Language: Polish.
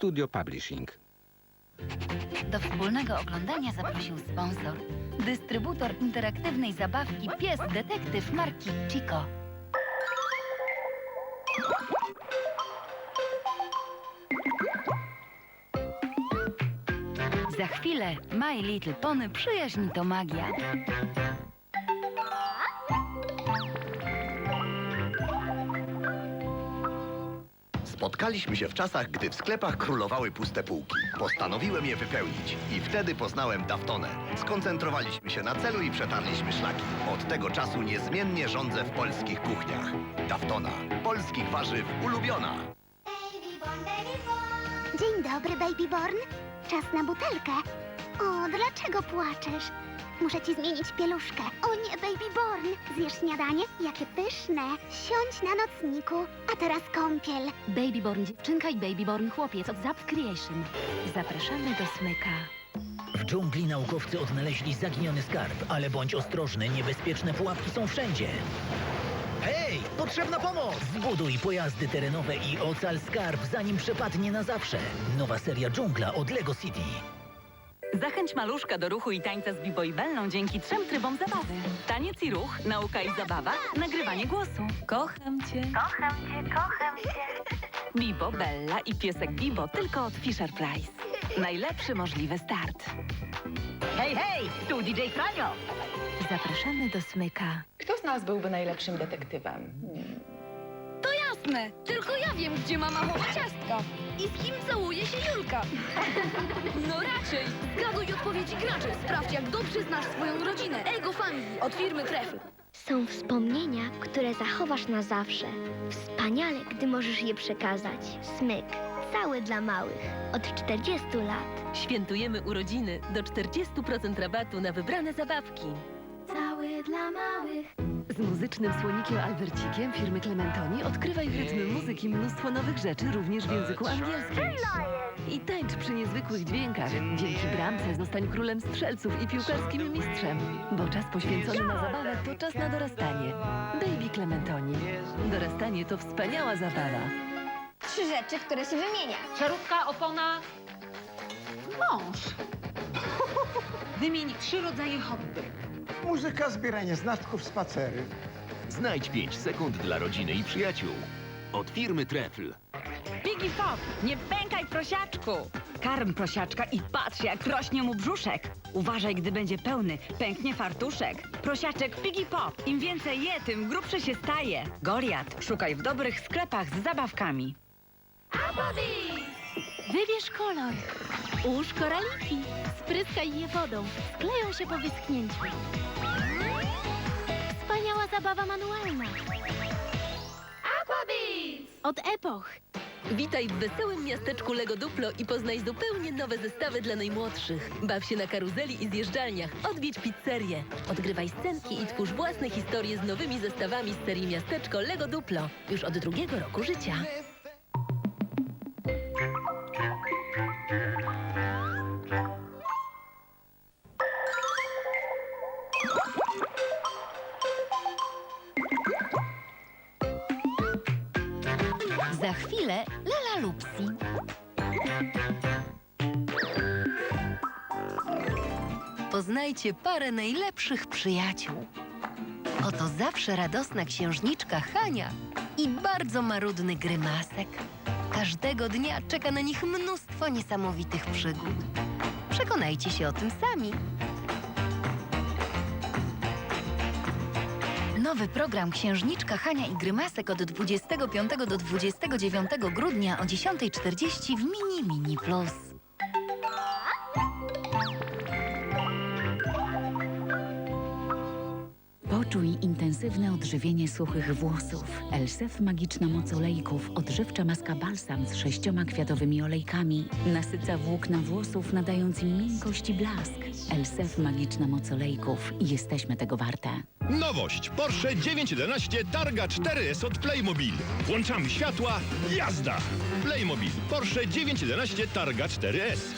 Studio Publishing. Do wspólnego oglądania zaprosił sponsor. Dystrybutor interaktywnej zabawki Pies Detektyw marki Chico. Za chwilę My Little Pony przyjaźń to magia. Spotkaliśmy się w czasach, gdy w sklepach królowały puste półki. Postanowiłem je wypełnić i wtedy poznałem Daftonę. Skoncentrowaliśmy się na celu i przetarliśmy szlaki. Od tego czasu niezmiennie rządzę w polskich kuchniach. Daftona. Polskich warzyw ulubiona. Dzień dobry, Baby Born. Czas na butelkę. O, dlaczego płaczesz? Muszę ci zmienić pieluszkę. O nie, Baby Born. Zjesz śniadanie? Jakie pyszne. Siądź na nocniku. A teraz kąpiel. Babyborn dziewczynka i Babyborn chłopiec od Zap Creation. Zapraszamy do smyka. W dżungli naukowcy odnaleźli zaginiony skarb, ale bądź ostrożny, niebezpieczne pułapki są wszędzie. Hej, potrzebna pomoc! Zbuduj pojazdy terenowe i ocal skarb, zanim przepadnie na zawsze. Nowa seria dżungla od Lego City. Zachęć maluszka do ruchu i tańca z Bibo i Bellą dzięki trzem trybom zabawy. Taniec i ruch, nauka i zabawa, nagrywanie głosu. Kocham cię. Kocham cię, kocham cię. Bibo, Bella i piesek Bibo tylko od Fisher Price. Najlepszy możliwy start. Hej, hej, tu DJ Franio. Zapraszamy do smyka. Kto z nas byłby najlepszym detektywem? Jasne, tylko ja wiem, gdzie mama chowa ciastka. I z kim całuje się Julka. No raczej. Zgaduj odpowiedzi graczy. Sprawdź, jak dobrze znasz swoją rodzinę. Ego Family od firmy Trefl. Są wspomnienia, które zachowasz na zawsze. Wspaniale, gdy możesz je przekazać. Smyk. Cały dla małych. Od 40 lat. Świętujemy urodziny do 40% rabatu na wybrane zabawki. Cały dla małych. Z muzycznym słonikiem Albercikiem firmy Clementoni odkrywaj w rytmy muzyki mnóstwo nowych rzeczy również w języku angielskim. I tańcz przy niezwykłych dźwiękach. Dzięki bramce zostań królem strzelców i piłkarskim mistrzem. Bo czas poświęcony na zabawę to czas na dorastanie. Baby Clementoni. Dorastanie to wspaniała zabawa. Trzy rzeczy, które się wymienia. Żarówka, opona, mąż. Wymień trzy rodzaje hobby. Muzyka, zbieranie znaczków, spacery. Znajdź 5 sekund dla rodziny i przyjaciół. Od firmy Trefl. Piggy Pop, nie pękaj prosiaczku. Karm prosiaczka i patrz, jak rośnie mu brzuszek. Uważaj, gdy będzie pełny, pęknie fartuszek. Prosiaczek Piggy Pop, im więcej je, tym grubszy się staje. Goliat, szukaj w dobrych sklepach z zabawkami. Wybierz kolor. Ułóż koraliki. Spryskaj je wodą. Skleją się po wyschnięciu. Wspaniała zabawa manualna. Od Epoch. Witaj w wesołym miasteczku Lego Duplo i poznaj zupełnie nowe zestawy dla najmłodszych. Baw się na karuzeli i zjeżdżalniach, odwiedź pizzerię. Odgrywaj scenki i twórz własne historie z nowymi zestawami z serii Miasteczko Lego Duplo. Już od drugiego roku życia. Za chwilę Lala Lupsi. Poznajcie parę najlepszych przyjaciół. Oto zawsze radosna księżniczka Hania i bardzo marudny grymasek. Każdego dnia czeka na nich mnóstwo niesamowitych przygód. Przekonajcie się o tym sami. Nowy program Księżniczka Hania i Grymasek od 25 do 29 grudnia o 10.40 w Mini Mini Plus. Poczuj intensywne odżywienie suchych włosów. Elsef Magiczna Moc Olejków. Odżywcza maska balsam z sześcioma kwiatowymi olejkami. Nasyca włókna włosów, nadając im miękkość i blask. Elsef Magiczna Moc Olejków. Jesteśmy tego warte. Nowość Porsche 911 Targa 4S od Playmobil. Włączamy światła, jazda! Playmobil Porsche 911 Targa 4S.